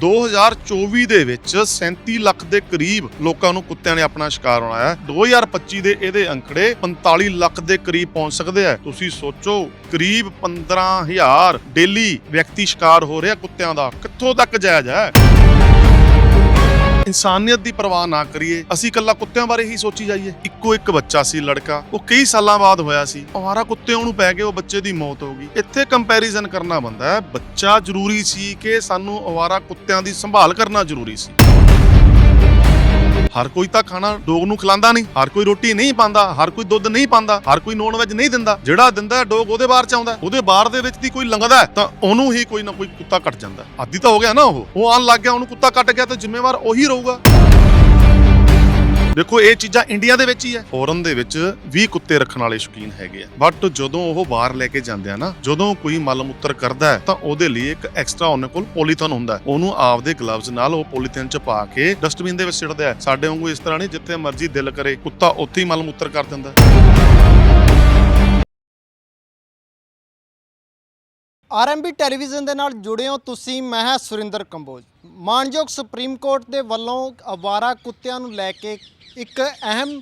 2024 ਦੇ ਵਿੱਚ 37 ਲੱਖ ਦੇ ਕਰੀਬ ਲੋਕਾਂ ਨੂੰ ਕੁੱਤਿਆਂ ਨੇ ਆਪਣਾ ਸ਼ਿਕਾਰ ਬਣਾਇਆ। ਹੈ। 2025 ਦੇ ਇਹਦੇ ਅੰਕੜੇ 45 ਲੱਖ ਦੇ ਕਰੀਬ ਪਹੁੰਚ ਸਕਦੇ ਆ। ਤੁਸੀਂ ਸੋਚੋ, ਕਰੀਬ 15000 ਡੇਲੀ ਵਿਅਕਤੀ ਸ਼ਿਕਾਰ ਹੋ ਰਿਹਾ ਕੁੱਤਿਆਂ ਦਾ। ਕਿੱਥੋਂ ਤੱਕ ਜਾਇਜ਼ ਹੈ? ਇਨਸਾਨੀਅਤ ਦੀ ਪਰਵਾਹ ਨਾ ਕਰੀਏ। ਅਸੀਂ ਇਕੱਲਾ ਕੁੱਤਿਆਂ ਬਾਰੇ ਹੀ ਸੋਚੀ ਜਾਈਏ। ਇੱਕੋ ਇੱਕ ਬੱਚਾ ਸੀ, ਲੜਕਾ। ਉਹ ਕਈ ਸਾਲਾਂ ਬਾਅਦ ਹੋਇਆ ਸੀ। ਅਵਾਰਾ ਕੁੱਤਿਆਂ ਨੂੰ ਪੈ ਗਏ, ਉਹ ਬੱਚੇ ਦੀ ਮੌਤ ਹੋ ਗਈ। ਇੱਥੇ ਕੰਪੈਰੀਜ਼ਨ ਕਰਨਾ ਬੰਦਾ ਹੈ। ਬੱਚਾ ਜ਼ਰੂਰੀ ਸੀ ਕਿ ਸਾਨੂੰ ਅਵਾਰਾ ਕੁੱਤਿਆਂ ਦੀ ਸੰਭਾਲ ਕਰਨਾ ਜ਼ਰੂਰੀ ਸੀ। ਹਰ ਕੋਈ ਤਾਂ ਖਾਣਾ ਡੋਗ ਨੂੰ ਖਿਲਾਉਂਦਾ ਨਹੀਂ, ਹਰ ਕੋਈ ਰੋਟੀ ਨਹੀਂ ਪਾਉਂਦਾ ਹਰ ਕੋਈ ਦੁੱਧ ਨਹੀਂ ਪਾਉਂਦਾ ਹਰ ਕੋਈ ਨੌਨ ਵੈਜ ਨਹੀਂ ਦਿੰਦਾ। ਜਿਹੜਾ ਦਿੰਦਾ ਡੋਗ ਉਹਦੇ ਬਾਹਰ ਚ ਆਉਂਦਾ ਉਹਦੇ ਬਾਹਰ ਦੇ ਵਿੱਚ ਦੀ ਕੋਈ ਲੰਘਦਾ ਤਾਂ ਉਹਨੂੰ ਹੀ ਕੋਈ ਨਾ ਕੋਈ ਕੁੱਤਾ ਕੱਟ ਜਾਂਦਾ ਹੈ। ਆਦੀ ਤਾਂ ਹੋ ਗਿਆ ਨਾ ਉਹ। ਉਹ ਆਣ ਲੱਗ ਗਿਆ, ਉਹਨੂੰ ਕੁੱਤਾ ਕੱਟ ਗਿਆ, ਤਾਂ ਜ਼ਿੰਮੇਵਾਰ ਉਹੀ ਰਹੂਗਾ। ਦੇਖੋ ਇਹ ਚੀਜ਼ਾਂ ਇੰਡੀਆ ਦੇ ਵਿੱਚ ਹੀ ਹੈ। ਫੋਰਨ ਦੇ ਵਿੱਚ ਵੀ ਕੁੱਤੇ ਰੱਖਣ ਵਾਲੇ ਸ਼ੌਕੀਨ ਹੈਗੇ ਆ। ਬਟ ਜਦੋਂ ਉਹ ਬਾਹਰ ਲੈ ਕੇ ਜਾਂਦੇ ਆ ਨਾ ਜਦੋਂ ਕੋਈ ਮਲ ਮੂਤਰ ਕਰਦਾ ਹੈ ਤਾਂ ਉਹਦੇ ਲਈ ਇੱਕ ਐਕਸਟਰਾ ਉਹਨਾਂ ਕੋਲ ਪੋਲੀਥਨ ਹੁੰਦਾ ਹੈ। ਉਹਨੂੰ ਆਪਦੇ ਗਲਵਜ਼ ਨਾਲ ਉਹ ਪੋਲੀਥਨ ਚ ਪਾ ਕੇ ਡਸਟਬਿਨ ਦੇ ਵਿੱਚ ਸਿੱਟਦੇ ਆ ਸਾਡੇ ਵਾਂਗੂ ਇਸ ਤਰ੍ਹਾਂ ਨਹੀਂ ਜਿੱਥੇ ਮਰਜ਼ੀ ਦਿਲ ਕਰੇ ਕੁੱਤਾ ਉੱਥੇ ਹੀ ਮਲ ਮੂਤਰ ਕਰ ਦਿੰਦਾ ਆਰਐਮਬੀ ਟੈਲੀਵਿਜ਼ਨ ਦੇ ਨਾਲ ਜੁੜੇ ਹੋ ਤੁਸੀਂ ਮੈਂ ਹਾਂ ਸੁਰਿੰਦਰ ਕੰਬੋਜ। ਮਾਨਯੋਗ ਸੁਪਰੀਮ ਕੋਰਟ ਦੇ ਵੱਲੋਂ ਅਵਾਰਾ ਕੁੱਤਿਆਂ ਨੂੰ ਲੈ ਕੇ ਇੱਕ ਅਹਿਮ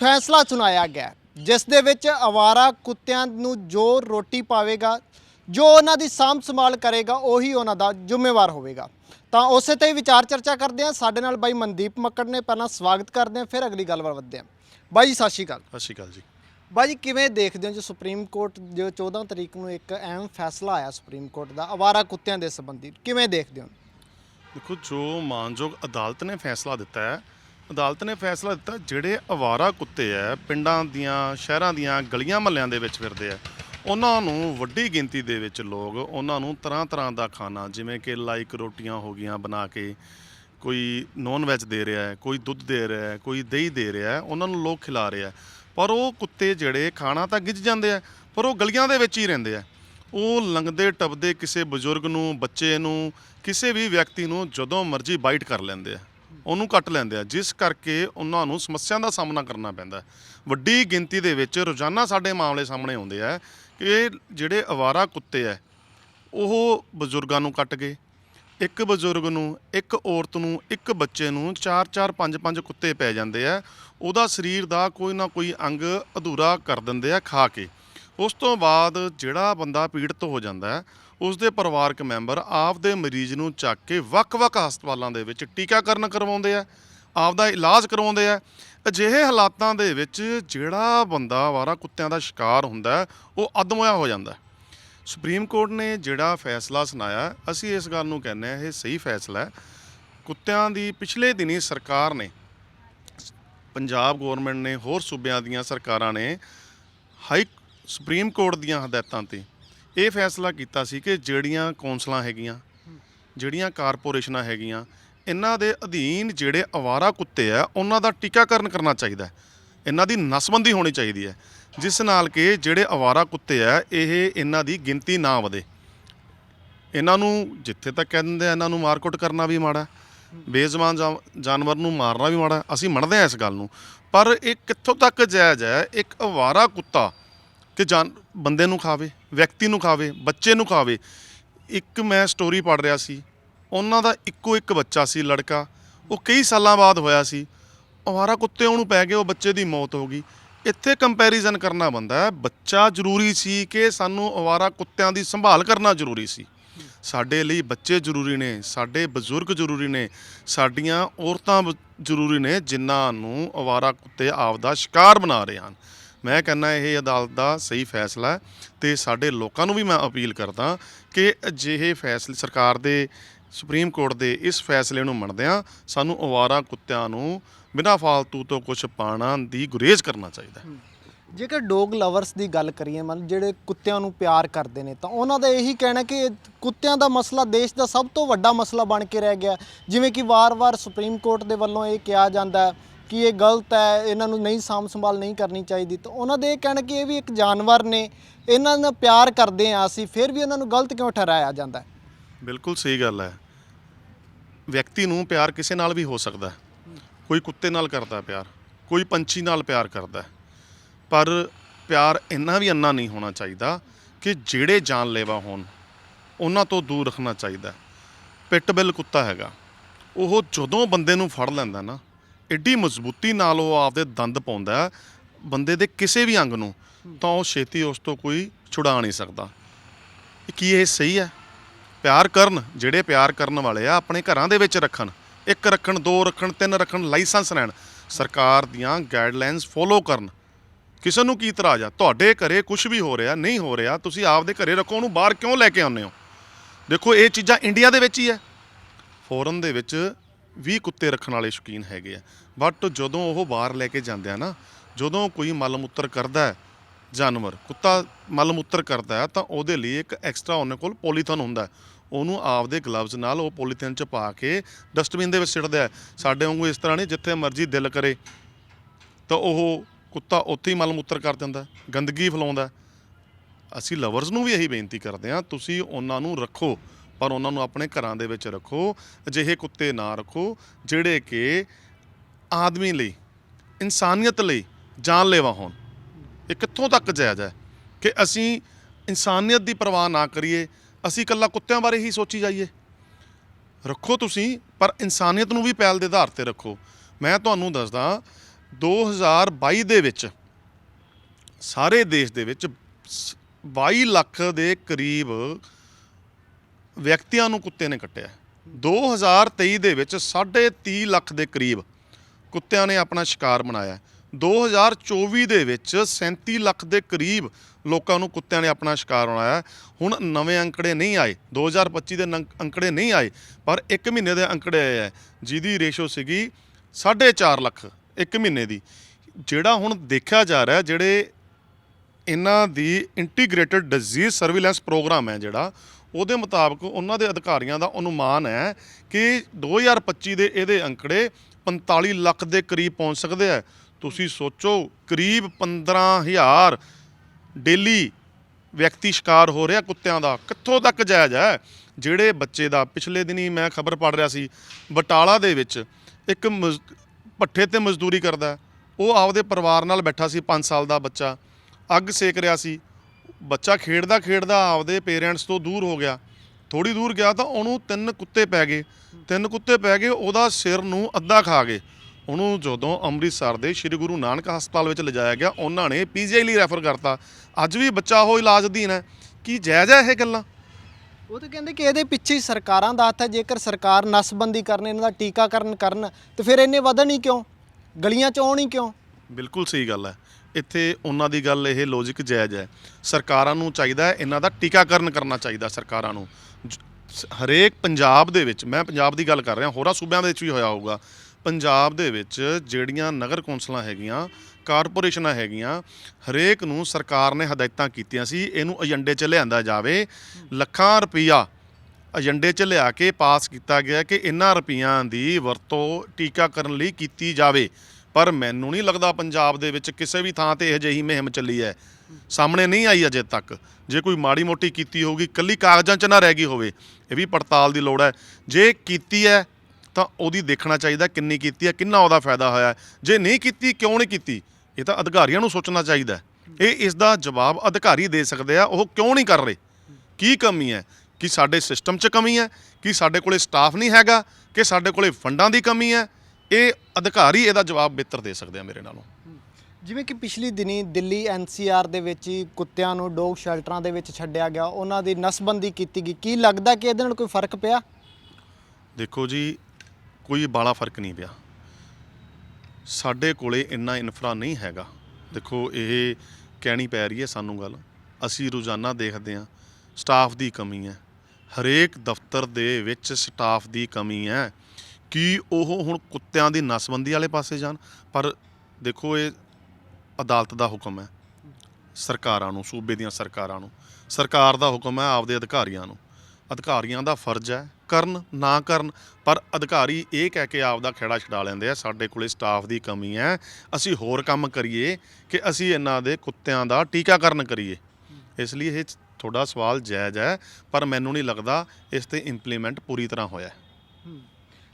ਫੈਸਲਾ ਸੁਣਾਇਆ ਗਿਆ ਜਿਸ ਦੇ ਵਿੱਚ ਅਵਾਰਾ ਕੁੱਤਿਆਂ ਨੂੰ ਜੋ ਰੋਟੀ ਪਾਵੇਗਾ ਜੋ ਉਹਨਾਂ ਦੀ ਸਾਂਭ ਸੰਭਾਲ ਕਰੇਗਾ ਉਹੀ ਉਹਨਾਂ ਦਾ ਜ਼ਿੰਮੇਵਾਰ ਹੋਵੇਗਾ। ਤਾਂ ਉਸੇ ਤੇ ਹੀ ਵਿਚਾਰ ਚਰਚਾ ਕਰਦੇ ਹਾਂ। ਸਾਡੇ ਨਾਲ ਬਾਈ ਮਨਦੀਪ ਮੱਕੜ ਨੇ ਪਹਿਲਾਂ ਸਵਾਗਤ ਕਰਦੇ ਹਾਂ ਫਿਰ ਅਗਲੀ ਗੱਲਬਾਤ ਵਧਦੇ ਹਾਂ। ਬਾਈ ਜੀ ਸਤਿ ਸ਼੍ਰੀ ਅਕਾਲ। ਸਤਿ ਸ਼੍ਰੀ ਅਕਾਲ ਜੀ। ਬਾਜੀ ਕਿਵੇਂ ਦੇਖਦੇ ਹੋ ਜੋ ਸੁਪਰੀਮ ਕੋਰਟ ਜੋ 14 ਤਰੀਕ ਨੂੰ ਇੱਕ ਅਹਿਮ ਫੈਸਲਾ ਆਇਆ ਸੁਪਰੀਮ ਕੋਰਟ ਦਾ ਅਵਾਰਾ ਕੁੱਤਿਆਂ ਦੇ ਸੰਬੰਧੀ? ਕਿਵੇਂ ਦੇਖਦੇ ਹੋ? ਦੇਖੋ, ਜੋ ਮਾਨਯੋਗ ਅਦਾਲਤ ਨੇ ਫੈਸਲਾ ਦਿੱਤਾ ਹੈ, ਅਦਾਲਤ ਨੇ ਫੈਸਲਾ ਦਿੱਤਾ ਜਿਹੜੇ ਅਵਾਰਾ ਕੁੱਤੇ ਐ ਪਿੰਡਾਂ ਦੀਆਂ, ਸ਼ਹਿਰਾਂ ਦੀਆਂ ਗਲੀਆਂ ਮਹੱਲਿਆਂ ਦੇ ਵਿੱਚ ਫਿਰਦੇ ਆ, ਉਹਨਾਂ ਨੂੰ ਵੱਡੀ ਗਿਣਤੀ ਦੇ ਵਿੱਚ ਲੋਕ ਉਹਨਾਂ ਨੂੰ ਤਰ੍ਹਾਂ ਤਰ੍ਹਾਂ ਦਾ ਖਾਣਾ, ਜਿਵੇਂ ਕਿ ਲਾਈਕ ਰੋਟੀਆਂ ਹੋ ਗਈਆਂ ਬਣਾ ਕੇ, ਕੋਈ ਨੌਨ ਵੈਜ ਦੇ ਰਿਹਾ ਹੈ, ਕੋਈ ਦੁੱਧ ਦੇ ਰਿਹਾ ਹੈ, ਕੋਈ ਦਹੀਂ ਦੇ ਰਿਹਾ ਹੈ, ਉਹਨਾਂ ਨੂੰ ਲੋਕ ਖਿਲਾ ਰਿਹਾ ਪਰ ਉਹ ਕੁੱਤੇ ਜਿਹੜੇ ਖਾਣਾ ਤਾਂ ਗਿੱਜ ਜਾਂਦੇ ਆ, ਪਰ ਉਹ ਗਲੀਆਂ ਦੇ ਵਿੱਚ ਹੀ ਰਹਿੰਦੇ ਆ। ਉਹ ਲੰਘਦੇ ਟੱਪਦੇ ਕਿਸੇ ਬਜ਼ੁਰਗ ਨੂੰ, ਬੱਚੇ ਨੂੰ, ਕਿਸੇ ਵੀ ਵਿਅਕਤੀ ਨੂੰ ਜਦੋਂ ਮਰਜ਼ੀ ਬਾਈਟ ਕਰ ਲੈਂਦੇ ਆ, ਉਹਨੂੰ ਕੱਟ ਲੈਂਦੇ ਆ। ਜਿਸ ਕਰਕੇ ਉਹਨਾਂ ਨੂੰ ਸਮੱਸਿਆ ਦਾ ਸਾਹਮਣਾ ਕਰਨਾ ਪੈਂਦਾ। ਵੱਡੀ ਗਿਣਤੀ ਦੇ ਵਿੱਚ ਰੋਜ਼ਾਨਾ ਸਾਡੇ ਮਾਮਲੇ ਸਾਹਮਣੇ ਆਉਂਦੇ ਆ ਕਿ ਜਿਹੜੇ ਅਵਾਰਾ ਕੁੱਤੇ ਆ, ਉਹ ਬਜ਼ੁਰਗਾਂ ਨੂੰ ਕੱਟ ਗਏ। ਇੱਕ ਬਜ਼ੁਰਗ ਨੂੰ, ਇੱਕ ਔਰਤ ਨੂੰ, ਇੱਕ ਬੱਚੇ ਨੂੰ 4-4 5-5 ਕੁੱਤੇ ਪੈ ਜਾਂਦੇ ਆ। ਉਹਦਾ ਸਰੀਰ ਦਾ ਕੋਈ ਨਾ ਕੋਈ ਅੰਗ ਅਧੂਰਾ ਕਰ ਦਿੰਦੇ ਆ ਖਾ ਕੇ। ਉਸ ਤੋਂ ਬਾਅਦ ਜਿਹੜਾ ਬੰਦਾ ਪੀੜਤ ਹੋ ਜਾਂਦਾ ਹੈ ਉਸ ਦੇ ਪਰਿਵਾਰਕ ਮੈਂਬਰ ਆਪਦੇ ਮਰੀਜ਼ ਨੂੰ ਚੱਕ ਕੇ ਵੱਖ-ਵੱਖ ਹਸਪਤਾਲਾਂ ਦੇ ਵਿੱਚ ਟੀਕਾਕਰਨ ਕਰਵਾਉਂਦੇ ਆ, ਆਪਦਾ ਇਲਾਜ ਕਰਵਾਉਂਦੇ ਆ। ਅਜਿਹੇ ਹਾਲਾਤਾਂ ਦੇ ਵਿੱਚ ਜਿਹੜਾ ਬੰਦਾ ਵਾਰਾ ਕੁੱਤਿਆਂ ਦਾ ਸ਼ਿਕਾਰ ਹੁੰਦਾ ਉਹ ਅਦਮੋਇਆ ਹੋ ਜਾਂਦਾ ਸੁਪਰੀਮ ਕੋਰਟ ਨੇ ਜਿਹੜਾ ਫੈਸਲਾ ਸੁਣਾਇਆ, ਅਸੀਂ ਇਸ ਗੱਲ ਨੂੰ ਕਹਿੰਦੇ ਆ ਇਹ ਸਹੀ ਫੈਸਲਾ ਹੈ। ਕੁੱਤਿਆਂ ਦੀ ਪਿਛਲੇ ਦਿਨੀ ਸਰਕਾਰ ਨੇ, ਪੰਜਾਬ ਗਵਰਨਮੈਂਟ ਨੇ ਹੋਰ ਸੂਬਿਆਂ ਦੀਆਂ ਸਰਕਾਰਾਂ ਨੇ ਹਾਈ ਸੁਪਰੀਮ ਕੋਰਟ ਦੀਆਂ ਹਦਾਇਤਾਂ ਤੇ ਇਹ ਫੈਸਲਾ ਕੀਤਾ ਸੀ ਕਿ ਜਿਹੜੀਆਂ ਕੌਂਸਲਾਂ ਹੈਗੀਆਂ, ਜਿਹੜੀਆਂ ਕਾਰਪੋਰੇਸ਼ਨਾਂ ਹੈਗੀਆਂ, ਇਹਨਾਂ ਦੇ ਅਧੀਨ ਜਿਹੜੇ ਅਵਾਰਾ ਕੁੱਤੇ ਆ, ਉਹਨਾਂ ਦਾ ਟੀਕਾਕਰਨ ਕਰਨਾ ਚਾਹੀਦਾ ਹੈ। ਇਹਨਾਂ ਦੀ ਨਸਬੰਦੀ ਹੋਣੀ ਚਾਹੀਦੀ ਹੈ। ਜਿਸ ਨਾਲ ਕਿ ਜਿਹੜੇ ਅਵਾਰਾ ਕੁੱਤੇ ਆ, ਇਹ ਇਹਨਾਂ ਦੀ ਗਿਣਤੀ ਨਾ ਵਧੇ। ਇਹਨਾਂ ਨੂੰ ਜਿੱਥੇ ਤੱਕ ਕਹਿ ਦਿੰਦੇ ਆ, ਇਹਨਾਂ ਨੂੰ ਮਾਰਕੁੱਟ ਕਰਨਾ ਵੀ ਮਾੜਾ ਹੈ। ਜਾਨਵਰ ਨੂੰ ਮਾਰਨਾ ਵੀ ਮਾੜਾ ਅਸੀਂ ਮੰਨਦੇ ਆ ਇਸ ਗੱਲ ਨੂੰ। ਪਰ ਇਹ ਕਿੱਥੋਂ ਤੱਕ ਜਾਇਜ਼ ਹੈ? ਇੱਕ ਅਵਾਰਾ ਕੁੱਤਾ ਕਿ ਜਾਨ ਬੰਦੇ ਨੂੰ ਖਾਵੇ, ਵਿਅਕਤੀ ਨੂੰ ਖਾਵੇ, ਬੱਚੇ ਨੂੰ ਖਾਵੇ। ਇੱਕ ਮੈਂ ਸਟੋਰੀ ਪੜ੍ਹ ਰਿਹਾ ਸੀ। ਉਹਨਾਂ ਦਾ ਇੱਕੋ ਇੱਕ ਬੱਚਾ ਸੀ, ਲੜਕਾ। ਉਹ ਕਈ ਸਾਲਾਂ ਬਾਅਦ ਹੋਇਆ ਸੀ। ਅਵਾਰਾ ਕੁੱਤੇ ਉਹਨੂੰ ਪੈ ਗਏ ਉਹ ਬੱਚੇ ਦੀ ਮੌਤ ਹੋ ਗਈ। ਇੱਥੇ ਕੰਪੈਰੀਜ਼ਨ ਕਰਨਾ ਬੰਦਾ ਹੈ। ਬੱਚਾ ਜ਼ਰੂਰੀ ਸੀ ਕਿ ਸਾਨੂੰ ਅਵਾਰਾ ਕੁੱਤਿਆਂ ਦੀ ਸੰਭਾਲ ਕਰਨਾ ਜ਼ਰੂਰੀ ਸੀ। ਸਾਡੇ ਲਈ ਬੱਚੇ ਜ਼ਰੂਰੀ ਨੇ, ਸਾਡੇ ਬਜ਼ੁਰਗ ਜ਼ਰੂਰੀ ਨੇ, ਸਾਡੀਆਂ ਔਰਤਾਂ ਬ- ਜ਼ਰੂਰੀ ਨੇ, ਜਿਨ੍ਹਾਂ ਨੂੰ ਅਵਾਰਾ ਕੁੱਤੇ ਆਪਦਾ ਸ਼ਿਕਾਰ ਬਣਾ ਰਹੇ ਹਨ। ਮੈਂ ਕਹਿੰਦਾ ਇਹ ਅਦਾਲਤ ਦਾ ਸਹੀ ਫੈਸਲਾ ਹੈ ਤੇ ਸਾਡੇ ਲੋਕਾਂ ਨੂੰ ਵੀ ਮੈਂ ਅਪੀਲ ਕਰਦਾ ਕਿ ਅਜਿਹੇ ਫੈਸਲੇ, ਸਰਕਾਰ ਦੇ, ਸੁਪਰੀਮ ਕੋਰਟ ਦੇ ਇਸ ਫੈਸਲੇ ਨੂੰ ਮੰਨਦਿਆਂ ਸਾਨੂੰ ਅਵਾਰਾ ਕੁੱਤਿਆਂ ਨੂੰ ਬਿਨਾਂ ਫਾਲਤੂ ਤੋਂ ਕੁਝ ਪਾਣਾ ਦੀ ਗੁਰੇਜ਼ ਕਰਨਾ ਚਾਹੀਦਾ ਹੈ। ਜੇਕਰ ਡੌਗ ਲਵਰਸ ਦੀ ਗੱਲ ਕਰੀਏ, ਮਨ ਜਿਹੜੇ ਕੁੱਤਿਆਂ ਨੂੰ ਪਿਆਰ ਕਰਦੇ ਨੇ, ਤਾਂ ਉਹਨਾਂ ਦਾ ਇਹੀ ਕਹਿਣਾ ਕਿ ਕੁੱਤਿਆਂ ਦਾ ਮਸਲਾ ਦੇਸ਼ ਦਾ ਸਭ ਤੋਂ ਵੱਡਾ ਮਸਲਾ ਬਣ ਕੇ ਰਹਿ ਗਿਆ। ਜਿਵੇਂ ਕਿ ਵਾਰ-ਵਾਰ ਸੁਪਰੀਮ ਕੋਰਟ ਦੇ ਵੱਲੋਂ ਇਹ ਕਿਹਾ ਜਾਂਦਾ ਹੈ ਕਿ ਇਹ ਗਲਤ ਹੈ, ਇਹਨਾਂ ਨੂੰ ਨਹੀਂ ਸਾਂਭ ਸੰਭਾਲ ਨਹੀਂ ਕਰਨੀ ਚਾਹੀਦੀ। ਤਾਂ ਉਹਨਾਂ ਦੇ ਇਹ ਕਹਿਣ ਕਿ ਇਹ ਵੀ ਇੱਕ ਜਾਨਵਰ ਨੇ, ਇਹਨਾਂ ਨਾਲ ਪਿਆਰ ਕਰਦੇ ਆ ਅਸੀਂ, ਫਿਰ ਵੀ ਉਹਨਾਂ ਨੂੰ ਗਲਤ ਕਿਉਂ ਠਹਿਰਾਇਆ ਜਾਂਦਾ ਹੈ? ਬਿਲਕੁਲ ਸਹੀ ਗੱਲ ਹੈ। ਵਿਅਕਤੀ ਨੂੰ ਪਿਆਰ ਕਿਸੇ ਨਾਲ ਵੀ ਹੋ ਸਕਦਾ ਕੋਈ ਕੁੱਤੇ ਨਾਲ ਕਰਦਾ ਪਿਆਰ, ਕੋਈ ਪੰਛੀ ਨਾਲ ਪਿਆਰ ਕਰਦਾ ਪਰ ਪਿਆਰ ਇੰਨਾ ਵੀ ਅੰਨਾ ਨਹੀਂ ਹੋਣਾ ਚਾਹੀਦਾ ਕਿ ਜਿਹੜੇ ਜਾਨਲੇਵਾ ਹੋਣ, ਉਹਨਾਂ ਤੋਂ ਦੂਰ ਰੱਖਣਾ ਚਾਹੀਦਾ ਹੈ। ਪਿਟਬਿਲ ਕੁੱਤਾ ਹੈਗਾ, ਉਹ ਜਦੋਂ ਬੰਦੇ ਨੂੰ ਫੜ ਲੈਂਦਾ ਨਾ ਐਡੀ ਮਜ਼ਬੂਤੀ ਨਾਲ ਉਹ ਆਪਦੇ ਦੰਦ ਪਾਉਂਦਾ ਬੰਦੇ ਦੇ ਕਿਸੇ ਵੀ ਅੰਗ ਨੂੰ, ਤਾਂ ਉਹ ਛੇਤੀ ਉਸ ਤੋਂ ਕੋਈ ਛੁਡਾ ਨਹੀਂ ਸਕਦਾ। ਕੀ ਇਹ ਸਹੀ ਹੈ? ਪਿਆਰ ਕਰਨ, ਜਿਹੜੇ ਪਿਆਰ ਕਰਨ ਵਾਲੇ ਆ, ਆਪਣੇ ਘਰਾਂ ਦੇ ਵਿੱਚ ਰੱਖਣ, ਇੱਕ ਰੱਖਣ, ਦੋ ਰੱਖਣ, ਤਿੰਨ ਰੱਖਣ, ਲਾਇਸੈਂਸ ਲੈਣ ਸਰਕਾਰ ਦੀਆਂ ਗਾਈਡਲਾਈਨਸ ਫੋਲੋ ਕਰਨ। ਕਿਸੇ ਨੂੰ ਕੀ ਇਤਰਾਜ਼ ਆ? ਤੁਹਾਡੇ ਘਰੇ ਕੁਝ ਵੀ ਹੋ ਰਿਹਾ, ਨਹੀਂ ਹੋ ਰਿਹਾ, ਤੁਸੀਂ ਆਪਦੇ ਘਰੇ ਰੱਖੋ, ਉਹਨੂੰ ਬਾਹਰ ਕਿਉਂ ਲੈ ਕੇ ਆਉਂਦੇ ਹੋ? ਦੇਖੋ, ਇਹ ਚੀਜ਼ਾਂ ਇੰਡੀਆ ਦੇ ਵਿੱਚ ਹੀ ਹੈ। ਫੋਰਨ ਦੇ ਵਿੱਚ ਵੀ ਕੁੱਤੇ ਰੱਖਣ ਵਾਲੇ ਸ਼ੌਕੀਨ ਹੈਗੇ ਆ ਬਟ ਜਦੋਂ ਉਹ ਬਾਹਰ ਲੈ ਕੇ ਜਾਂਦੇ ਆ ਨਾ ਜਦੋਂ ਕੋਈ ਮਲ ਮੂਤਰ ਕਰਦਾ ਹੈ ਜਾਨਵਰ ਕੁੱਤਾ ਮਲ ਮੂਤਰ ਕਰਦਾ ਹੈ ਤਾਂ ਉਹਦੇ ਲਈ ਇੱਕ ਐਕਸਟਰਾ ਉਹਨਾਂ ਕੋਲ ਪੋਲੀਥਨ ਹੁੰਦਾ ਹੈ। ਉਹਨੂੰ ਆਪਦੇ ਗਲਵਜ਼ ਨਾਲ ਉਹ ਪੋਲੀਥਨ ਚ ਪਾ ਕੇ ਡਸਟਬਿਨ ਦੇ ਵਿੱਚ ਸਿੱਟਦਾ ਹੈ ਸਾਡੇ ਵਾਂਗੂ ਇਸ ਤਰ੍ਹਾਂ ਨਹੀਂ ਜਿੱਥੇ ਮਰਜ਼ੀ ਦਿਲ ਕਰੇ ਤਾਂ ਉਹ ਕੁੱਤਾ ਉੱਥੇ ਹੀ ਮਲ ਮੂਤਰ ਕਰ ਦਿੰਦਾ ਹੈ, ਗੰਦਗੀ ਫੈਲਾਉਂਦਾ ਹੈ। ਅਸੀਂ ਲਵਰਸ ਨੂੰ ਵੀ ਇਹੀ ਬੇਨਤੀ ਕਰਦੇ ਹਾਂ ਤੁਸੀਂ ਉਹਨਾਂ ਨੂੰ ਰੱਖੋ ਪਰ ਉਹਨਾਂ ਨੂੰ ਆਪਣੇ ਘਰਾਂ ਦੇ ਵਿੱਚ ਰੱਖੋ, ਅਜਿਹੇ ਕੁੱਤੇ ਨਾ ਰੱਖੋ, ਜਿਹੜੇ ਕਿ ਆਦਮੀ ਲਈ, ਇਨਸਾਨੀਅਤ ਲਈ ਜਾਨਲੇਵਾ ਹੋਣ। ਇਹ ਕਿੱਥੋਂ ਤੱਕ ਜਾਇਜ਼ ਹੈ ਕਿ ਅਸੀਂ ਇਨਸਾਨੀਅਤ ਦੀ ਪਰਵਾਹ ਨਾ ਕਰੀਏ, ਅਸੀਂ ਇਕੱਲਾ ਕੁੱਤਿਆਂ ਬਾਰੇ ਹੀ ਸੋਚੀ ਜਾਈਏ? ਰੱਖੋ ਤੁਸੀਂ, ਪਰ ਇਨਸਾਨੀਅਤ ਨੂੰ ਵੀ ਪਹਿਲ ਦੇ ਆਧਾਰ ਤੇ ਰੱਖੋ। ਮੈਂ ਤੁਹਾਨੂੰ ਦੱਸਦਾ 2022 ਦੇ ਵਿੱਚ, ਸਾਰੇ ਦੇਸ਼ ਦੇ ਵਿੱਚ ਸ- 22 ਲੱਖ ਦੇ ਕਰੀਬ ਵਿਅਕਤੀਆਂ ਨੂੰ ਕੁੱਤੇ ਨੇ ਕੱਟਿਆ। 2023 ਦੇ ਵਿੱਚ 30 ਲੱਖ ਦੇ ਕਰੀਬ ਕੁੱਤਿਆਂ ਨੇ ਆਪਣਾ ਸ਼ਿਕਾਰ ਬਣਾਇਆ। 2024 ਦੇ ਵਿੱਚ 37 ਲੱਖ ਦੇ ਕਰੀਬ ਲੋਕਾਂ ਨੂੰ ਕੁੱਤਿਆਂ ਨੇ ਆਪਣਾ ਸ਼ਿਕਾਰ ਬਣਾਇਆ। ਹੁਣ ਨਵੇਂ ਅੰਕੜੇ ਨਹੀਂ ਆਏ। 2025 ਦੇ ਨੰ- ਅੰਕੜੇ ਨਹੀਂ ਆਏ, ਪਰ 1 ਮਹੀਨੇ ਦੇ ਅੰਕੜੇ ਆਏ ਹੈ। ਜਿਹਦੀ ਰੇਸ਼ੋ ਸੀਗੀ 4.5 ਲੱਖ 1 ਮਹੀਨੇ ਦੀ। ਜਿਹੜਾ ਹੁਣ ਦੇਖਿਆ ਜਾ ਰਿਹਾ, ਜਿਹੜੇ ਇਹਨਾਂ ਦੀ ਇੰਟੀਗ੍ਰੇਟਿਡ ਡਿਜ਼ੀਜ਼ ਸਰਵੇਲੈਂਸ ਪ੍ਰੋਗਰਾਮ ਹੈ ਜਿਹੜਾ ਉਹਦੇ ਮੁਤਾਬਕ ਉਹਨਾਂ ਦੇ ਅਧਿਕਾਰੀਆਂ ਦਾ ਅਨੁਮਾਨ ਹੈ ਕਿ 2025 ਦੇ ਇਹਦੇ ਅੰਕੜੇ 45 ਲੱਖ ਦੇ ਕਰੀਬ ਪਹੁੰਚ ਸਕਦੇ ਆ। ਤੁਸੀਂ ਸੋਚੋ, ਕਰੀਬ 15000 ਡੇਲੀ ਵਿਅਕਤੀ ਸ਼ਿਕਾਰ ਹੋ ਰਿਹਾ ਕੁੱਤਿਆਂ ਦਾ। ਕਿੱਥੋਂ ਤੱਕ ਜਾਇਜ਼ ਹੈ? ਜਿਹੜੇ ਬੱਚੇ ਦਾ ਪਿਛਲੇ ਦਿਨੀ ਮੈਂ ਖਬਰ ਪੜ ਰਿਹਾ ਸੀ, ਬਟਾਲਾ ਦੇ ਵਿੱਚ ਇੱਕ ਮਜ਼- ਭੱਠੇ ਤੇ ਮਜ਼ਦੂਰੀ ਕਰਦਾ। ਉਹ ਆਪਦੇ ਪਰਿਵਾਰ ਨਾਲ ਬੈਠਾ ਸੀ 5 ਸਾਲ ਦਾ ਬੱਚਾ। ਅੱਗ ਸੇਕ ਰਿਹਾ ਸੀ। ਬੱਚਾ ਖੇਡਦਾ ਖੇਡਦਾ ਆਪਦੇ ਪੇਰੈਂਟਸ ਤੋਂ ਦੂਰ ਹੋ ਗਿਆ। ਥੋੜੀ ਦੂਰ ਗਿਆ ਤਾਂ ਉਹਨੂੰ ਤਿੰਨ ਕੁੱਤੇ ਪੈ ਗਏ। ਤਿੰਨ ਕੁੱਤੇ ਪੈ ਗਏ ਉਹਦਾ ਸਿਰ ਨੂੰ ਅੱਧਾ ਖਾ ਗਏ। ਉਹਨੂੰ ਜਦੋਂ ਅੰਮ੍ਰਿਤਸਰ ਦੇ ਸ੍ਰੀ ਗੁਰੂ ਨਾਨਕ ਹਸਪਤਾਲ ਵਿੱਚ ਲਿਜਾਇਆ ਗਿਆ ਉਹਨਾਂ ਨੇ ਪੀਜੀਆਈ ਲਈ ਰੈਫਰ ਕਰਤਾ। ਅੱਜ ਵੀ ਬੱਚਾ ਉਹ ਇਲਾਜ ਅਧੀਨ ਹੈ। ਕੀ ਜਾਇਜ਼ ਹੈ ਇਹ ਗੱਲਾਂ? ਉਹ ਤਾਂ ਕਹਿੰਦੇ ਕਿ ਇਹਦੇ ਪਿੱਛੇ ਹੀ ਸਰਕਾਰਾਂ ਦਾ ਹੱਥ ਹੈ। ਜੇਕਰ ਸਰਕਾਰ ਨਸਬੰਦੀ ਕਰਨ ਇਹਨਾਂ ਦਾ ਟੀਕਾਕਰਨ ਕਰਨ ਤੇ ਫਿਰ ਇੰਨੇ ਵਧਣ ਹੀ ਕਿਉਂ? ਗਲੀਆਂ ਚ ਆਉਣ ਹੀ ਕਿਉਂ? ਬਿਲਕੁਲ ਸਹੀ ਗੱਲ ਹੈ। ਇੱਥੇ ਉਹਨਾਂ ਦੀ ਗੱਲ ਇਹ ਲੌਜੀਕ ਜਾਇਜ਼ ਹੈ। ਸਰਕਾਰਾਂ ਨੂੰ ਚਾਹੀਦਾ ਹੈ ਇਹਨਾਂ ਦਾ ਟੀਕਾਕਰਨ ਕਰਨਾ ਚਾਹੀਦਾ ਸਰਕਾਰਾਂ ਨੂੰ। ਜ- ਸ- ਹਰੇਕ ਪੰਜਾਬ ਦੇ ਵਿੱਚ, ਮੈਂ ਪੰਜਾਬ ਦੀ ਗੱਲ ਕਰ ਰਿਹਾ, ਹੋਰਾਂ ਸੂਬਿਆਂ ਦੇ ਵਿੱਚ ਵੀ ਹੋਇਆ ਹੋਊਗਾ। ਪੰਜਾਬ ਦੇ ਵਿੱਚ ਜਿਹੜੀਆਂ ਨਗਰ ਕੌਂਸਲਾਂ ਹੈਗੀਆਂ, ਕਾਰਪੋਰੇਸ਼ਨਾਂ ਹੈਗੀਆਂ, ਹਰੇਕ ਨੂੰ ਸਰਕਾਰ ਨੇ ਹਦਾਇਤਾਂ ਕੀਤੀਆਂ ਸੀ, ਇਹਨੂੰ ਏਜੰਡੇ 'ਚ ਲਿਆਂਦਾ ਜਾਵੇ। ਲੱਖਾਂ ਰੁਪਈਆ ਏਜੰਡੇ 'ਚ ਲਿਆ ਕੇ ਪਾਸ ਕੀਤਾ ਗਿਆ ਕਿ ਇਹਨਾਂ ਰੁਪਈਆਂ ਦੀ ਵਰਤੋਂ ਟੀਕਾਕਰਨ ਲਈ ਕੀਤੀ ਜਾਵੇ। ਪਰ ਮੈਨੂੰ ਨਹੀਂ ਲੱਗਦਾ ਪੰਜਾਬ ਦੇ ਵਿੱਚ ਕਿਸੇ ਵੀ ਥਾਂ ਤੇ ਇਹ ਜਿਹੀ ਮੁਹਿੰਮ ਚੱਲੀ ਹੈ। ਸਾਹਮਣੇ ਨਹੀਂ ਆਈ ਅਜੇ ਤੱਕ। ਜੇ ਕੋਈ ਮਾੜੀ ਮੋਟੀ ਕੀਤੀ ਹੋਊਗੀ, ਕੱਲੀ ਕਾਗਜ਼ਾਂ 'ਚ ਨਾ ਰਹਿ ਗਈ ਹੋਵੇ, ਇਹ ਵੀ ਪੜਤਾਲ ਦੀ ਲੋੜ ਹੈ। ਜੇ ਕੀਤੀ ਹੈ, ਤਾਂ ਉਹਦੀ ਦੇਖਣਾ ਚਾਹੀਦਾ ਕਿੰਨੀ ਕੀਤੀ ਹੈ, ਕਿੰਨਾ ਉਹਦਾ ਫਾਇਦਾ ਹੋਇਆ ਜੇ ਨਹੀਂ ਕੀਤੀ, ਕਿਉਂ ਨਹੀਂ ਕੀਤੀ? ਇਹ ਤਾਂ ਅਧਿਕਾਰੀਆਂ ਨੂੰ ਸੋਚਣਾ ਚਾਹੀਦਾ ਇਹ ਇਸ ਦਾ ਜਵਾਬ ਅਧਿਕਾਰੀ ਦੇ ਸਕਦੇ ਆ, ਉਹ ਕਿਉਂ ਨਹੀਂ ਕਰ ਰਹੇ? ਕੀ ਕਮੀ ਹੈ? ਕਿ ਸਾਡੇ ਸਿਸਟਮ 'ਚ ਕਮੀ ਹੈ? ਕਿ ਸਾਡੇ ਕੋਲੇ ਸਟਾਫ ਨਹੀਂ ਹੈਗਾ? ਕਿ ਸਾਡੇ ਕੋਲੇ ਫੰਡਾਂ ਦੀ ਕਮੀ ਹੈ? ਇਹ ਅਧਿਕਾਰੀ ਇਹਦਾ ਜਵਾਬ ਬਿਹਤਰ ਦੇ ਸਕਦੇ ਆ ਮੇਰੇ ਨਾਲੋਂ। ਜਿਵੇਂ ਕਿ ਪਿਛਲੀ ਦਿਨੀ ਦਿੱਲੀ ਐਨਸੀਆਰ ਦੇ ਵਿੱਚ ਹੀ ਕੁੱਤਿਆਂ ਨੂੰ ਡੌਗ ਸ਼ੈਲਟਰਾਂ ਦੇ ਵਿੱਚ ਛੱਡਿਆ ਗਿਆ। ਉਹਨਾਂ ਦੀ ਨਸਬੰਦੀ ਕੀਤੀ ਗਈ। ਕੀ ਲੱਗਦਾ ਕਿ ਇਹਦੇ ਨਾਲ ਕੋਈ ਫ਼ਰਕ ਪਿਆ? ਦੇਖੋ ਜੀ ਕੋਈ ਬਾਲਾ ਫ਼ਰਕ ਨਹੀਂ ਪਿਆ। ਸਾਡੇ ਕੋਲੇ ਇੰਨਾ ਇਨਫਰਾ ਨਹੀਂ ਹੈਗਾ। ਦੇਖੋ ਇਹ ਕਹਿਣੀ ਪੈ ਰਹੀ ਹੈ ਸਾਨੂੰ ਗੱਲ। ਅਸੀਂ ਰੋਜ਼ਾਨਾ ਦੇਖਦੇ ਹਾਂ ਸਟਾਫ ਦੀ ਕਮੀ ਹੈ। ਹਰੇਕ ਦਫ਼ਤਰ ਦੇ ਵਿੱਚ ਸਟਾਫ ਦੀ ਕਮੀ ਹੈ। ਕੀ ਉਹ ਹੁਣ ਕੁੱਤਿਆਂ ਦੀ ਨਸਬੰਦੀ ਵਾਲੇ ਪਾਸੇ ਜਾਣ? ਪਰ ਦੇਖੋ ਇਹ ਅਦਾਲਤ ਦਾ ਹੁਕਮ ਹੈ। ਸਰਕਾਰਾਂ ਨੂੰ, ਸੂਬੇ ਦੀਆਂ ਸਰਕਾਰਾਂ ਨੂੰ। ਸਰਕਾਰ ਦਾ ਹੁਕਮ ਹੈ ਆਪਦੇ ਅਧਿਕਾਰੀਆਂ ਨੂੰ। ਅਧਿਕਾਰੀਆਂ ਦਾ ਫਰਜ਼ ਹੈ, ਕਰਨ, ਨਾ ਕਰਨ। ਪਰ ਅਧਿਕਾਰੀ ਇਹ ਕਹਿ ਕੇ ਆਪਦਾ ਖੇੜਾ ਛਡਾ ਲੈਂਦੇ ਆ, ਸਾਡੇ ਕੋਲੇ ਸਟਾਫ ਦੀ ਕਮੀ ਹੈ। ਅਸੀਂ ਹੋਰ ਕੰਮ ਕਰੀਏ ਕਿ ਅਸੀਂ ਇਹਨਾਂ ਦੇ ਕੁੱਤਿਆਂ ਦਾ ਟੀਕਾਕਰਨ ਕਰੀਏ। ਇਸ ਲਈ ਇਹ ਤੁਹਾਡਾ ਸਵਾਲ ਜਾਇਜ਼ ਹੈ, ਪਰ ਮੈਨੂੰ ਨਹੀਂ ਲੱਗਦਾ ਇਸ ਤੇ ਇੰਪਲੀਮੈਂਟ ਪੂਰੀ ਤਰ੍ਹਾਂ ਹੋਇਆ ਹੈ।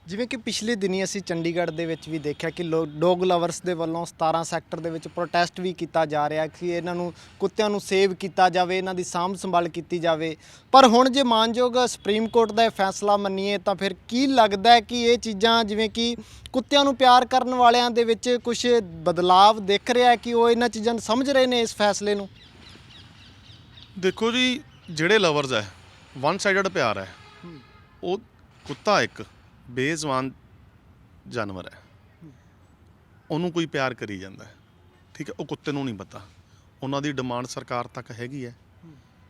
ਜਿਵੇਂ ਕਿ ਪਿਛਲੇ ਦਿਨੀ ਅਸੀਂ ਚੰਡੀਗੜ੍ਹ ਦੇ ਵਿੱਚ ਵੀ ਦੇਖਿਆ ਕਿ ਲੋ, ਡੌਗ ਲਵਰਸ ਦੇ ਵੱਲੋਂ 17 ਸੈਕਟਰ ਦੇ ਵਿੱਚ ਪ੍ਰੋਟੈਸਟ ਵੀ ਕੀਤਾ ਜਾ ਰਿਹਾ ਕਿ ਇਹਨਾਂ ਨੂੰ, ਕੁੱਤਿਆਂ ਨੂੰ ਸੇਵ ਕੀਤਾ ਜਾਵੇ, ਇਹਨਾਂ ਦੀ ਸਾਂਭ ਸੰਭਾਲ ਕੀਤੀ ਜਾਵੇ। ਪਰ ਹੁਣ ਜੇ ਮਾਨਯੋਗ ਸੁਪਰੀਮ ਕੋਰਟ ਦਾ ਇਹ ਫੈਸਲਾ ਮੰਨੀਏ ਤਾਂ ਫਿਰ ਕੀ ਲੱਗਦਾ ਹੈ ਕਿ ਇਹ ਚੀਜ਼ਾਂ ਜਿਵੇਂ ਕਿ ਕੁੱਤਿਆਂ ਨੂੰ ਪਿਆਰ ਕਰਨ ਵਾਲਿਆਂ ਦੇ ਵਿੱਚ ਕੁਝ ਬਦਲਾਵ ਦਿਖ ਰਿਹਾ ਹੈ ਕਿ ਉਹ ਇਹਨਾਂ ਚੀਜ਼ਾਂ ਨੂੰ ਸਮਝ ਰਹੇ ਨੇ ਇਸ ਫੈਸਲੇ ਨੂੰ? ਦੇਖੋ ਜੀ, ਜਿਹੜੇ ਲਵਰਸ ਹੈ ਵਨ ਸਾਈਡਡ ਪਿਆਰ ਹੈ, ਉਹ ਕੁੱਤਾ ਇੱਕ ਬੇਜ਼ਬਾਨ ਜਾਨਵਰ ਹੈ। ਉਹਨੂੰ ਕੋਈ ਪਿਆਰ ਕਰੀ ਜਾਂਦਾ ਹੈ। ਠੀਕ ਹੈ ਉਹ ਕੁੱਤੇ ਨੂੰ ਨਹੀਂ ਪਤਾ। ਉਹਨਾਂ ਦੀ ਡਿਮਾਂਡ ਸਰਕਾਰ ਤੱਕ ਹੈਗੀ ਹੈ।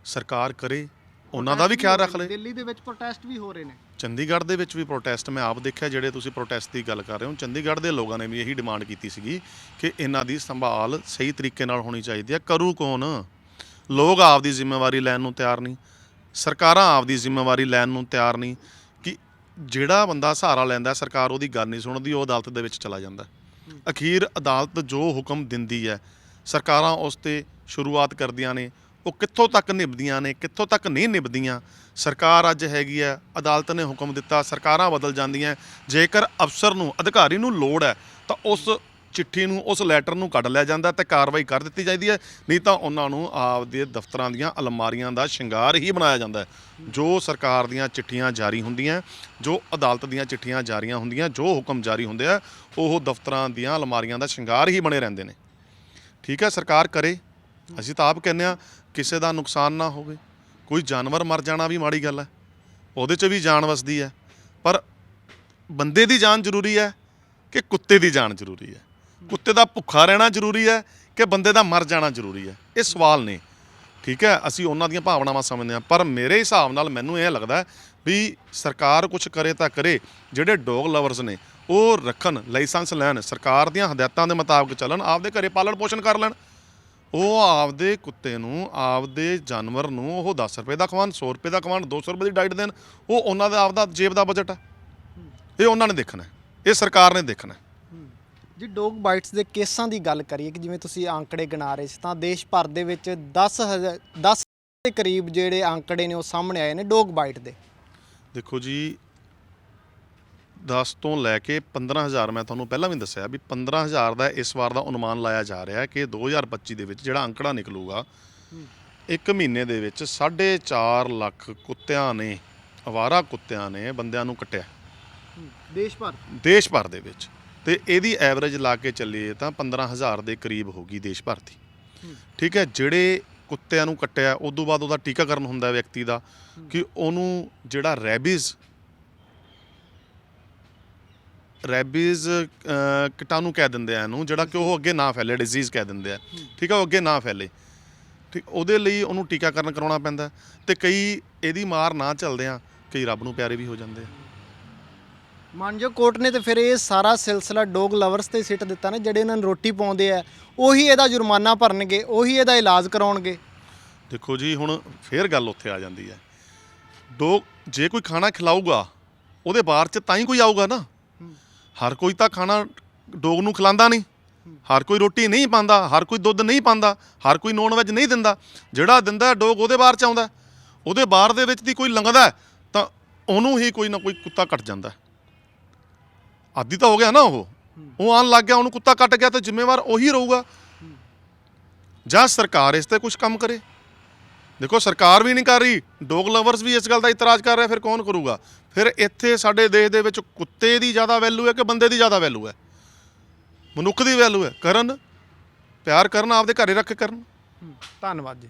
ਸਰਕਾਰ ਕਰੇ ਉਹਨਾਂ ਦਾ ਵੀ ਖਿਆਲ ਰੱਖ ਲੈ। ਦਿੱਲੀ ਦੇ ਵਿੱਚ ਪ੍ਰੋਟੈਸਟ ਵੀ ਹੋ ਰਹੇ ਨੇ। ਚੰਡੀਗੜ੍ਹ ਦੇ ਵਿੱਚ ਵੀ ਪ੍ਰੋਟੈਸਟ ਮੈਂ ਆਪ ਦੇਖਿਆ ਜਿਹੜੇ ਤੁਸੀਂ ਪ੍ਰੋਟੈਸਟ ਦੀ ਗੱਲ ਕਰ ਰਹੇ ਹੋ ਚੰਡੀਗੜ੍ਹ ਦੇ ਲੋਕਾਂ ਨੇ ਵੀ ਇਹੀ ਡਿਮਾਂਡ ਕੀਤੀ ਸੀਗੀ ਕਿ ਇਹਨਾਂ ਦੀ ਸੰਭਾਲ ਸਹੀ ਤਰੀਕੇ ਨਾਲ ਹੋਣੀ ਚਾਹੀਦੀ ਹੈ। ਕਰੂ ਕੌਣ? ਲੋਕ ਆਪ ਦੀ ਜ਼ਿੰਮੇਵਾਰੀ ਲੈਣ ਨੂੰ ਤਿਆਰ ਨਹੀਂ। ਸਰਕਾਰਾਂ ਆਪ ਦੀ ਜ਼ਿੰਮੇਵਾਰੀ ਲੈਣ ਨੂੰ ਤਿਆਰ ਨਹੀਂ। ਜਿਹੜਾ ਬੰਦਾ ਸਹਾਰਾ ਲੈਂਦਾ, ਸਰਕਾਰ ਉਹਦੀ ਗੱਲ ਨਹੀਂ ਸੁਣਦੀ, ਉਹ ਅਦਾਲਤ ਦੇ ਵਿੱਚ ਚਲਾ ਜਾਂਦਾ। ਅਖੀਰ ਅਦਾਲਤ ਜੋ ਹੁਕਮ ਦਿੰਦੀ ਹੈ, ਸਰਕਾਰਾਂ ਉਸ ਤੇ ਸ਼ੁਰੂਆਤ ਕਰਦੀਆਂ ਨੇ, ਉਹ ਕਿੱਥੋਂ ਤੱਕ ਨਿਭਦੀਆਂ ਨੇ, ਕਿੱਥੋਂ ਤੱਕ ਨਹੀਂ ਨਿਭਦੀਆਂ, ਸਰਕਾਰ ਅੱਜ ਹੈਗੀ ਹੈ, ਅਦਾਲਤ ਨੇ ਹੁਕਮ ਦਿੱਤਾ, ਸਰਕਾਰਾਂ ਬਦਲ ਜਾਂਦੀਆਂ, ਜੇਕਰ ਅਫਸਰ ਨੂੰ, ਅਧਿਕਾਰੀ ਨੂੰ ਲੋੜ ਹੈ, ਤਾਂ ਉਸ ਚਿੱਠੀ ਨੂੰ, ਉਸ ਲੈਟਰ ਨੂੰ ਕੱਢ ਲਿਆ ਜਾਂਦਾ ਤੇ ਕਾਰਵਾਈ ਕਰ ਦਿੱਤੀ ਜਾਂਦੀ ਹੈ। ਨਹੀਂ ਤਾਂ ਉਹਨਾਂ ਨੂੰ ਆਪਦੇ ਦਫ਼ਤਰਾਂ ਦੀਆਂ ਅਲਮਾਰੀਆਂ ਦਾ ਸ਼ਿੰਗਾਰ ਹੀ ਬਣਾਇਆ ਜਾਂਦਾ ਹੈ, ਜੋ ਸਰਕਾਰ ਦੀਆਂ ਚਿੱਠੀਆਂ ਜਾਰੀ ਹੁੰਦੀਆਂ ਜੋ ਅਦਾਲਤ ਦੀਆਂ ਚਿੱਠੀਆਂ ਜਾਰੀਆਂ ਹੁੰਦੀਆਂ, ਜੋ ਹੁਕਮ ਜਾਰੀ ਹੁੰਦੇ ਆ, ਉਹ ਦਫ਼ਤਰਾਂ ਦੀਆਂ ਅਲਮਾਰੀਆਂ ਦਾ ਸ਼ਿੰਗਾਰ ਹੀ ਬਣੇ ਰਹਿੰਦੇ ਨੇ। ਠੀਕ ਹੈ, ਸਰਕਾਰ ਕਰੇ। ਅਸੀਂ ਤਾਂ ਆਪ ਕਹਿੰਦੇ ਆ ਕਿਸੇ ਦਾ ਨੁਕਸਾਨ ਨਾ ਹੋਵੇ। ਕੋਈ ਜਾਨਵਰ ਮਰ ਜਾਣਾ ਵੀ ਮਾੜੀ ਗੱਲ ਹੈ, ਉਹਦੇ 'ਚ ਵੀ ਜਾਨ ਵਸਦੀ ਹੈ। ਪਰ ਬੰਦੇ ਦੀ ਜਾਨ ਜ਼ਰੂਰੀ ਹੈ ਕਿ ਕੁੱਤੇ ਦੀ ਜਾਨ ਜ਼ਰੂਰੀ ਹੈ? ਕੁੱਤੇ ਦਾ ਭੁੱਖਾ ਰਹਿਣਾ ਜ਼ਰੂਰੀ ਹੈ ਕਿ ਬੰਦੇ ਦਾ ਮਰ ਜਾਣਾ ਜ਼ਰੂਰੀ ਹੈ? ਇਹ ਸਵਾਲ ਨੇ। ਠੀਕ ਹੈ? ਅਸੀਂ ਉਹਨਾਂ ਦੀਆਂ ਭਾਵਨਾਵਾਂ ਸਮਝਦੇ ਹਾਂ। ਪਰ ਮੇਰੇ ਹਿਸਾਬ ਨਾਲ ਮੈਨੂੰ ਇਹ ਲੱਗਦਾ ਵੀ ਸਰਕਾਰ ਕੁਝ ਕਰੇ ਤਾਂ ਕਰੇ। ਜਿਹੜੇ ਡੌਗ ਲਵਰਸ ਨੇ, ਉਹ ਰੱਖਣ, ਲਾਇਸੈਂਸ ਲੈਣ, ਸਰਕਾਰ ਦੀਆਂ ਹਦਾਇਤਾਂ ਦੇ ਮੁਤਾਬਕ ਚੱਲਣ, ਆਪਦੇ ਘਰੇ ਪਾਲਣ ਪੋਸ਼ਣ ਕਰ ਲੈਣ। ਉਹ ਆਪਦੇ ਕੁੱਤੇ ਨੂੰ, ਆਪਦੇ ਜਾਨਵਰ ਨੂੰ ਉਹ 10 ਰੁਪਏ ਦਾ ਖਵਾਉਣ 100 ਰੁਪਏ ਦਾ ਖਵਾਉਣ 200 ਰੁਪਏ ਦੀ ਡਾਈਟ ਦੇਣ। ਉਹ ਉਹਨਾਂ ਦਾ ਆਪਦਾ ਜੇਬ ਦਾ ਬਜਟ ਹੈ। ਇਹ ਉਹਨਾਂ ਨੇ ਦੇਖਣਾ ਇਹ ਸਰਕਾਰ ਨੇ ਦੇਖਣਾ ਜੀ ਡੌਗ ਬਾਈਟਸ ਦੇ ਕੇਸਾਂ ਦੀ ਗੱਲ ਕਰੀਏ ਕਿ ਜਿਵੇਂ ਤੁਸੀਂ ਆંકੜੇ ਗਿਣਾ ਰਹੇ ਸੀ ਤਾਂ ਦੇਸ਼ ਭਰ ਦੇ ਵਿੱਚ 10 10 ਦੇ ਕਰੀਬ ਜਿਹੜੇ ਆંકੜੇ ਨੇ ਉਹ ਸਾਹਮਣੇ ਆਏ ਨੇ ਡੌਗ ਬਾਈਟ ਦੇ। ਦੇਖੋ ਜੀ 10 ਤੋਂ ਲੈ ਕੇ 15000 ਮੈਂ ਤੁਹਾਨੂੰ ਪਹਿਲਾਂ ਵੀ ਦੱਸਿਆ ਵੀ 15000 ਦਾ ਇਸ ਵਾਰ ਦਾ ਅਨੁਮਾਨ ਲਾਇਆ ਜਾ ਰਿਹਾ ਹੈ ਕਿ 2025 ਦੇ ਵਿੱਚ ਜਿਹੜਾ ਅੰਕੜਾ ਨਿਕਲੂਗਾ ਇੱਕ ਮਹੀਨੇ ਦੇ ਵਿੱਚ 4.5 ਲੱਖ ਕੁੱਤਿਆਂ ਨੇ ਅਵਾਰਾ ਕੁੱਤਿਆਂ ਨੇ ਬੰਦਿਆਂ ਨੂੰ ਕੱਟਿਆ। ਦੇਸ਼ ਭਰ? ਦੇਸ਼ ਭਰ ਦੇ ਵਿੱਚ। ਤੇ ਇਹਦੀ ਐਵਰੇਜ ਲਾ ਕੇ ਚੱਲੀਏ ਤਾਂ 15000 ਦੇ ਕਰੀਬ ਹੋਗੀ ਦੇਸ਼ ਭਰ ਦੀ। ਠੀਕ ਹੈ, ਜਿਹੜੇ ਕੁੱਤਿਆਂ ਨੂੰ ਕੱਟਿਆ ਉਸ ਤੋਂ ਬਾਅਦ ਉਹਦਾ ਟੀਕਾਕਰਨ ਹੁੰਦਾ ਹੈ ਵਿਅਕਤੀ ਦਾ ਕਿ ਉਹਨੂੰ ਜਿਹੜਾ ਰੈਬੀਜ਼ ਰੈਬੀਜ਼ ਕੀਟਾਣੂ ਕਹਿ ਦਿੰਦੇ ਆ ਇਹਨੂੰ, ਜਿਹੜਾ ਕਿ ਉਹ ਅੱਗੇ ਨਾ ਫੈਲੇ ਡਿਜ਼ੀਜ਼ ਕਹਿ ਦਿੰਦੇ ਆ। ਠੀਕ ਹੈ, ਉਹ ਅੱਗੇ ਨਾ ਫੈਲੇ। ਠੀਕ ਉਹਦੇ ਲਈ ਉਹਨੂੰ ਟੀਕਾਕਰਨ ਕਰਾਉਣਾ ਪੈਂਦਾ ਤੇ ਕਈ ਇਹਦੀ ਮਾਰ ਨਾ ਚੱਲਦੇ ਆ ਕਈ ਰੱਬ ਨੂੰ ਪਿਆਰੇ ਵੀ ਹੋ ਜਾਂਦੇ ਆ। ਮਾਨਜੋ ਕੋਰਟ ਨੇ ਤੇ ਫਿਰ ਇਹ ਸਾਰਾ ਸਿਲਸਿਲਾ ਡੋਗ ਲਵਰਸ ਤੇ ਸਿੱਟ ਦਿੱਤਾ ਨਾ, ਜਿਹੜੇ ਇਹਨਾਂ ਨੂੰ ਰੋਟੀ ਪਾਉਂਦੇ ਆ, ਉਹੀ ਇਹਦਾ ਜੁਰਮਾਨਾ ਭਰਨਗੇ, ਉਹੀ ਇਹਦਾ ਇਲਾਜ ਕਰਾਉਣਗੇ। ਦੇਖੋ ਜੀ, ਹੁਣ ਫੇਰ ਗੱਲ ਉੱਥੇ ਆ ਜਾਂਦੀ ਹੈ। ਡੋਗ ਜੇ ਕੋਈ ਖਾਣਾ ਖਿਲਾਊਗਾ, ਉਹਦੇ ਬਾਹਰ 'ਚ ਤਾਂ ਹੀ ਕੋਈ ਆਊਗਾ ਨਾ। ਹਰ ਕੋਈ ਤਾਂ ਖਾਣਾ ਡੋਗ ਨੂੰ ਖਿਲਾਉਂਦਾ ਨਹੀਂ। ਹਰ ਕੋਈ ਰੋਟੀ ਨਹੀਂ ਪਾਉਂਦਾ, ਹਰ ਕੋਈ ਦੁੱਧ ਨਹੀਂ ਪਾਉਂਦਾ, ਹਰ ਕੋਈ ਨੌਨ ਵੈਜ ਨਹੀਂ ਦਿੰਦਾ। ਜਿਹੜਾ ਦਿੰਦਾ ਡੋਗ ਉਹਦੇ ਬਾਹਰ 'ਚ ਆਉਂਦਾ ਉਹਦੇ ਬਾਹਰ ਦੇ ਵਿੱਚ ਦੀ ਕੋਈ ਲੰਘਦਾ ਤਾਂ ਉਹਨੂੰ ਹੀ ਕੋਈ ਨਾ ਕੋਈ ਕੁੱਤਾ ਕੱਟ ਜਾਂਦਾ ਆਦੀ ਤਾਂ ਹੋ ਗਿਆ ਨਾ ਉਹ। ਉਹ ਆਉਣ ਲੱਗ ਗਿਆ, ਉਹਨੂੰ ਕੁੱਤਾ ਕੱਟ ਗਿਆ ਤਾਂ ਜ਼ਿੰਮੇਵਾਰ ਉਹੀ ਰਹੂਗਾ। ਜਾਂ ਸਰਕਾਰ ਇਸ ਤੇ ਕੁਝ ਕੰਮ ਕਰੇ। ਦੇਖੋ, ਸਰਕਾਰ ਵੀ ਨਹੀਂ ਕਰ ਰਹੀ। ਡੋਗ ਲਵਰਸ ਵੀ ਇਸ ਗੱਲ ਦਾ ਇਤਰਾਜ਼ ਕਰ ਰਿਹਾ, ਫਿਰ ਕੌਣ ਕਰੂਗਾ? ਫਿਰ ਇੱਥੇ ਸਾਡੇ ਦੇਸ਼ ਦੇ ਵਿੱਚ ਕੁੱਤੇ ਦੀ ਜ਼ਿਆਦਾ ਵੈਲਿਊ ਹੈ ਕਿ ਬੰਦੇ ਦੀ ਜ਼ਿਆਦਾ ਵੈਲਿਊ ਹੈ? ਮਨੁੱਖ ਦੀ ਵੈਲਿਊ ਹੈ। ਕਰਨ, ਪਿਆਰ ਕਰਨ, ਆਪਦੇ ਘਰੇ ਰੱਖ ਕੇ ਕਰਨ। ਧੰਨਵਾਦ ਜੀ।